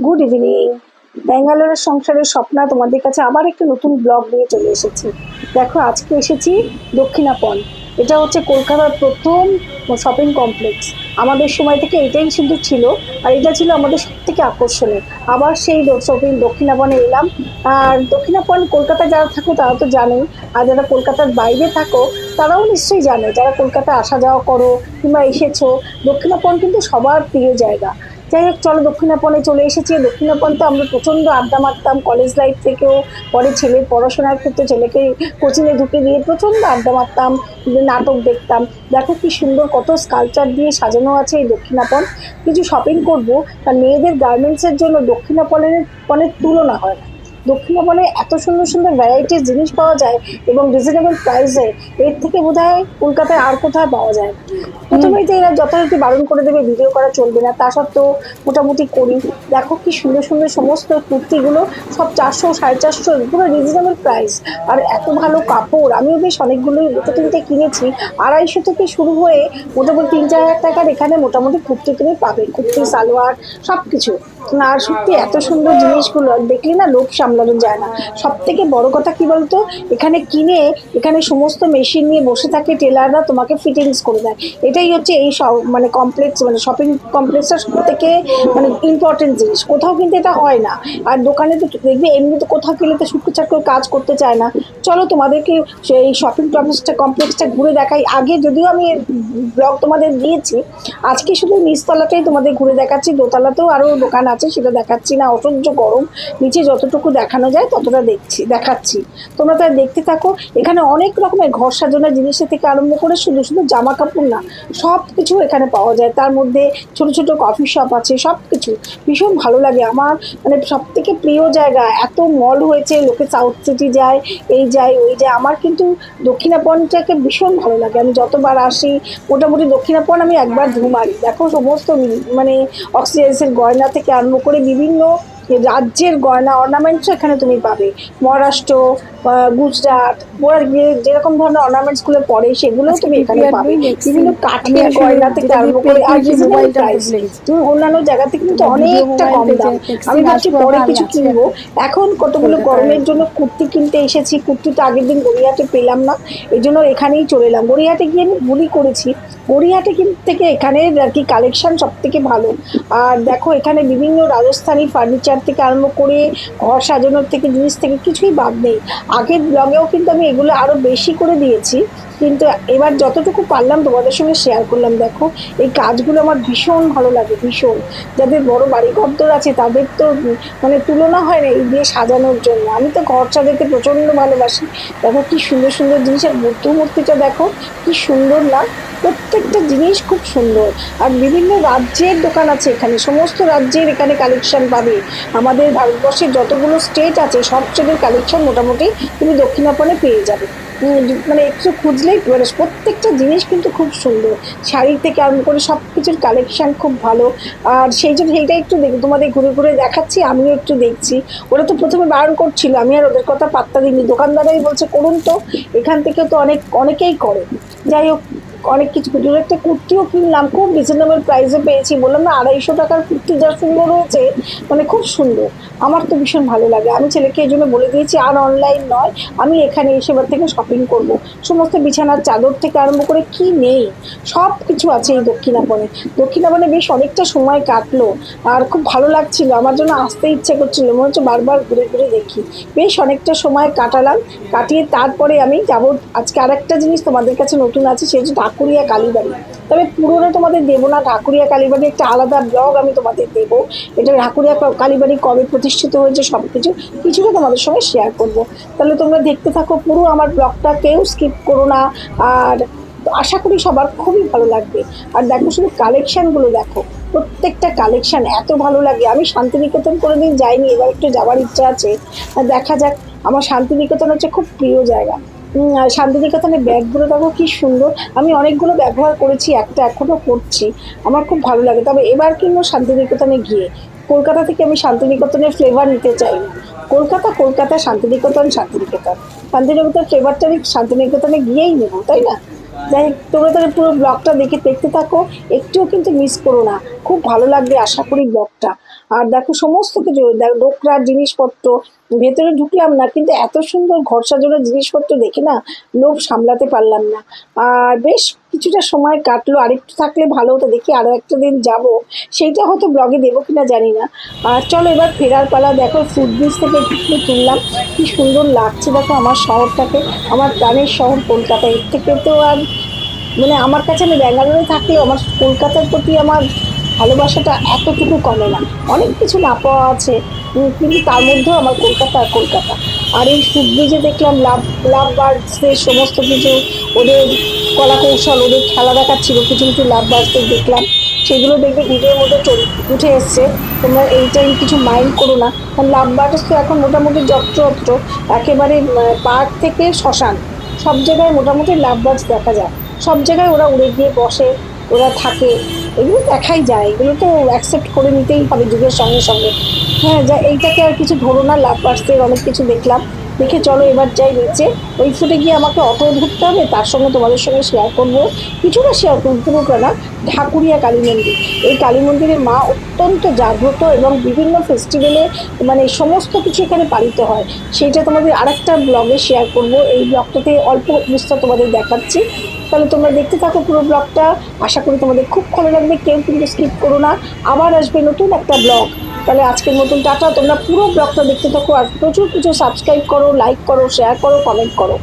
Good evening ব্যাঙ্গালোরের সংসারের স্বপ্না, তোমাদের কাছে আবার একটা নতুন ব্লগ নিয়ে চলে এসেছি। দেখো, আজকে এসেছি দক্ষিণাপন। এটা হচ্ছে কলকাতার প্রথম শপিং কমপ্লেক্স আমাদের সময় থেকে এটাই শুধু ছিল, আর এটা ছিল আমাদের সব থেকে আকর্ষণীয়। আবার সেই শপিং দক্ষিণাপনে এলাম। আর দক্ষিণাপন কলকাতা যারা থাকো, তারা তো জানোই। আর যারা কলকাতার বাইরে থাকো, তারাও নিশ্চয়ই জানে। যারা কলকাতায় আসা যাওয়া করো কিংবা এসেছ, দক্ষিণাপন কিন্তু সবার প্রিয় জায়গা। যাই হোক, চলো দক্ষিণাপনে চলে এসেছি। দক্ষিণাপন তো আমরা প্রচণ্ড আড্ডা মারতাম কলেজ লাইফ থেকেও। পরে ছেলের পড়াশোনার ক্ষেত্রে ছেলেকে কোচিংয়ে ঢুকে দিয়ে প্রচণ্ড আড্ডা মারতাম নাটক দেখতাম। দেখো কি সুন্দর, কত স্কালচার দিয়ে সাজানো আছে এই দক্ষিণাপন কিছু শপিং করব, তা মেয়েদের গার্মেন্টসের জন্য দক্ষিণাপনের পনেরো তুলনা হয় না। দক্ষিণাপনে এত সুন্দর সুন্দর ভ্যারাইটিস জিনিস পাওয়া যায় এবং রিজনেবল প্রাইসে এর। থেকে বোধ হয় কলকাতায় আর কোথাও পাওয়া যায় প্রথমেই তো এরা যথারীতি বারণ করে দেবে ভিডিও করা চলবে না তা সত্ত্বেও মোটামুটি করি। দেখো কি সুন্দর সুন্দর সমস্ত কুর্তিগুলো সব চারশো সাড়ে চারশো পুরো রিজনেবল প্রাইস আর এত ভালো কাপড় আমিও বেশ অনেকগুলোই দুটো তিনটে কিনেছি। আড়াইশো থেকে শুরু হয়ে মোটামুটি তিন চার হাজার টাকার এখানে মোটামুটি কুর্তি তুমি পাবে। কুর্তি সালোয়ার সব কিছু আর সত্যি এত সুন্দর জিনিসগুলো দেখলি না লোক সামলানো যায় না। সব থেকে বড় কথা কি বলতো? এখানে কিনে, এখানে সমস্ত মেশিন নিয়ে বসে থাকে টেলাররা তোমাকে ফিটিংস করে দেয়। এটাই হচ্ছে এই মানে কমপ্লেক্স মানে শপিং কমপ্লেক্সটা সব থেকে মানে ইম্পর্টেন্ট জিনিস। কোথাও কিন্তু এটা হয় না। আর দোকানে তো দেখবে এমনি তো কোথাও গেলে তো শুক্র চাকর কাজ করতে চায় না। চলো তোমাদেরকে সেই শপিং কমপ্লেক্সটা কমপ্লেক্সটা ঘুরে দেখাই। আগে যদিও আমি ব্লগ তোমাদের দিয়েছি, আজকে শুধু নিচতলাটাই তোমাদের ঘুরে দেখাচ্ছি। দোতলাতেও আরও দোকান আছে, সেটা দেখাচ্ছি না। অসহ্য গরম। নিচে যতটুকু দেখানো যায় ততটা দেখছি, দেখাচ্ছি। তোমরা তাই দেখতে থাকো। এখানে অনেক রকমের ঘর সাজানোর জিনিসের থেকে আরম্ভ করে শুধু শুধু জামা কাপড় না সব কিছু এখানে পাওয়া যায়। তার মধ্যে ছোট ছোট কফি শপ আছে সব কিছু ভীষণ ভালো লাগে। আমার মানে সব থেকে প্রিয় জায়গা, এত মল হয়েছে, লোকে সাউথ সিটি যায়, এই যায়, ওই যায়। আমার কিন্তু দক্ষিণাপনটাকে ভীষণ ভালো লাগে। আমি যতবার আসি, মোটামুটি দক্ষিণাপন আমি একবার ধু মারি। দেখো সমস্ত মানে অক্সিজেন্সের গয়না থেকে আরম্ভ করে বিভিন্ন রাজ্যের গয়না অর্নামেন্টস এখানে তুমি পাবে। মহারাষ্ট্র গুজরাট ওরা যেরকম ধরনের অর্নামেন্টসগুলো পড়ে সেগুলোও তুমি এখানে পাবে। বিভিন্ন কাঠের গয়না থেকে আরম্ভ করে আর। ভুলে গেছি। তুমি অন্যান্য জায়গা থেকে কিন্তু অনেকটা কম দাম। আমি ভাবছি পরে কিছু কিনবো। এখন কতগুলো গরমের জন্য কুর্তি কিনতে এসেছি। কুর্তি তো আগের দিন গড়িয়াতে পেলাম না। এই জন্য এখানেই চলে এলাম। গড়িয়াহাটে গিয়ে আমি ভুলই করেছি। গড়িয়াহাটে কিন্তু থেকে এখানে আর কি কালেকশন সব থেকে ভালো। আর দেখো এখানে বিভিন্ন রাজস্থানি ফার্নিচার থেকে আরম্ভ করে ঘর সাজানোর থেকে জিনিস থেকে কিছুই বাদ নেই। আগের ব্লগেও কিন্তু আমি এগুলো আরও বেশি করে দিয়েছি। কিন্তু এবার যতটুকু পারলাম তোমাদের সঙ্গে শেয়ার করলাম, দেখো, এই কাজগুলো আমার ভীষণ ভালো লাগে, ভীষণ। যাদের বড় বাড়ি ঘরদোর আছে, তাদের তো মানে তুলনা হয় না এই দিয়ে সাজানোর জন্য। আমি তো ঘর সাজাতে প্রচণ্ড ভালোবাসি। দেখো, কি সুন্দর সুন্দর জিনিসের মূর্তি মূর্তিটা দেখো, কি সুন্দর না প্রত্যেকটা জিনিস খুব সুন্দর। আর বিভিন্ন রাজ্যের দোকান আছে এখানে। সমস্ত রাজ্যের এখানে কালেকশন পাবে। আমাদের ভারতবর্ষের যতগুলো স্টেট আছে, সব স্টেটের কালেকশন মোটামুটি তুমি দক্ষিণাপনে পেয়ে যাবে। মানে একটু খুঁজলেই মানে প্রত্যেকটা জিনিস কিন্তু খুব সুন্দর। শাড়ি থেকে আরম্ভ করে সব কিছুর কালেকশান খুব ভালো। আর সেই জন্য সেইটা একটু দেখ, তোমাদের ঘুরে ঘুরে দেখাচ্ছি, আমিও একটু দেখছি। ওরা তো প্রথমে বারণ করছিল, আমি আর ওদের কথা পাত্তা দিইনি। দোকানদারাই বলছে, করুন তো। এখান থেকে তো অনেক, অনেকেই করে। যাই হোক অনেক কিছু কিছু একটা কুর্তিও কিনলাম, খুব রিজনেবল প্রাইসে পেয়েছি। বললাম, না, আড়াইশো টাকার কুর্তি যা সুন্দর হয়েছে মানে খুব সুন্দর। আমার তো ভীষণ ভালো লাগে। আমি ছেলেকে এই জন্য বলে দিয়েছি, আর অনলাইন নয়, আমি এখানে এসে এবার থেকে শপিং করব। সমস্ত বিছানার চাদর থেকে আরম্ভ করে কি নেই, সব কিছু আছে এই দক্ষিণাপনে দক্ষিণাপনে বেশ অনেকটা সময় কাটলো, আর খুব ভালো লাগছিল। আমার জন্য আসতে ইচ্ছে করছিল, মনে হচ্ছে বারবার ঘুরে ঘুরে দেখি। বেশ অনেকটা সময় কাটালাম, কাটিয়ে তারপরে আমি যাব। আজকে আরেকটা জিনিস তোমাদের কাছে নতুন আছে, সেটা ঢাকুরিয়া কালীবাড়ি। তবে পুরোটা তোমাদের দেবো না ঢাকুরিয়া কালীবাড়ি একটা আলাদা ব্লগ আমি তোমাদের দেবো। এটা ঢাকুরিয়া কালীবাড়ি কবে প্রতিষ্ঠিত হয়েছে সব কিছু কিছুটা তোমাদের সঙ্গে শেয়ার করব। তাহলে তোমরা দেখতে থাকো পুরো আমার ব্লগটা, কেউ স্কিপ করো না। আর আশা করি সবার খুবই ভালো লাগবে। আর দেখো শুধু কালেকশানগুলো দেখো, প্রত্যেকটা কালেকশান এত ভালো লাগে। আমি শান্তিনিকেতন কোনোদিন যাইনি, এবার একটু যাওয়ার ইচ্ছা আছে। দেখা যাক, আমার শান্তিনিকেতন হচ্ছে খুব প্রিয় জায়গা। শান্তিনিকেতনের ব্যাগগুলো দেখো কি সুন্দর। আমি অনেকগুলো ব্যবহার করেছি, একটা এখনও করছি আমার খুব ভালো লাগে। তবে এবার কিন্তু শান্তিনিকেতনে গিয়ে। কলকাতা থেকে আমি শান্তিনিকেতনের ফ্লেভার নিতে চাই। না কলকাতা কলকাতা, শান্তিনিকেতন শান্তিনিকেতন। শান্তিনিকেতন ফ্লেভারটা আমি শান্তিনিকেতনে গিয়েই নেব, তাই না? যাই তোমরা তাহলে পুরো ব্লগটা দেখে দেখতে থাকো। একটুও কিন্তু মিস করো না। খুব ভালো লাগবে আশা করি ব্লগটা আর দেখো সমস্ত কিছু, দেখো ডোকরা জিনিসপত্র, ভেতরে ঢুকলাম না, কিন্তু এত সুন্দর ঘর সাজানোর জিনিসপত্র দেখে না লোভ সামলাতে পারলাম না। আর বেশ কিছুটা সময় কাটলো, আরেকটু থাকলে ভালো হতো, দেখি আরও একটা দিন যাব। সেইটা হয়তো ব্লগে দেবো কিনা জানি না। আর চলো এবার ফেরার পালা, দেখো ফুড ব্রিজ থেকে একটু তুললাম কি সুন্দর লাগছে দেখো আমার শহরটাকে, আমার প্রাণের শহর কলকাতা এর থেকে তো আর মানে আমার কাছে আমি ব্যাঙ্গালোরে থাকলেও আমার কলকাতার প্রতি আমার ভালোবাসাটা এতটুকু কমে না। অনেক কিছু না পাওয়া আছে কিন্তু তার মধ্যেও আমার কলকাতা কলকাতা। আর এই ফুটব্রিজে দেখলাম লাভ লাভ বার্ডসের সমস্ত কিছু ওদের কলা কৌশল ওদের খেলা দেখাচ্ছিল, কিছু কিছু লাভ বার্ডসদের দেখলাম। সেগুলো দেখবে ভিডিওর মধ্যে চলে উঠে এসছে। তোমরা এই টাইম কিছু মাইন্ড করো না। কারণ লাভ বার্ডস তো এখন মোটামুটি যত্রতত্র একেবারে পার্ক থেকে শ্মশান। সব জায়গায় মোটামুটি লাভ বার্ডস দেখা যায়। সব জায়গায় ওরা উড়ে গিয়ে বসে। ওরা থাকে, এগুলো দেখাই যায়, এগুলো তো অ্যাকসেপ্ট করে নিতেই হবে যুগের সঙ্গে সঙ্গে। হ্যাঁ যা, এইটাকে আর কিছু ধরো না লাভ অনেক কিছু দেখলাম। দেখে চলো এবার যাই নিচে। ওই ফুটে গিয়ে আমাকে অটো ধরতে হবে, তার সঙ্গে তোমাদের সঙ্গে শেয়ার করব। কিছুটা শেয়ার করব, পুরোটা না, ঢাকুরিয়া কালী মন্দির। এই কালী মন্দিরের মা অত্যন্ত জাগ্রত এবং বিভিন্ন ফেস্টিভ্যালে মানে সমস্ত কিছু এখানে পালিত হয়। সেইটা তোমাদের আরেকটা ব্লগে শেয়ার করব। এই ব্লগটাতে অল্প বিস্তার তোমাদের দেখাচ্ছি। তাহলে তোমরা দেখতে থাকো পুরো ব্লগটা আশা করি তোমাদের খুব ভালো লাগবে। কেউ কিন্তু স্কিপ করো না। আবার আসবে নতুন একটা ব্লগ তাহলে আজকের মতন টাটা। তোমরা পুরো ব্লগটা দেখতে থাকো আর প্রচুর প্রচুর সাবস্ক্রাইব করো লাইক করো শেয়ার করো কমেন্ট করো।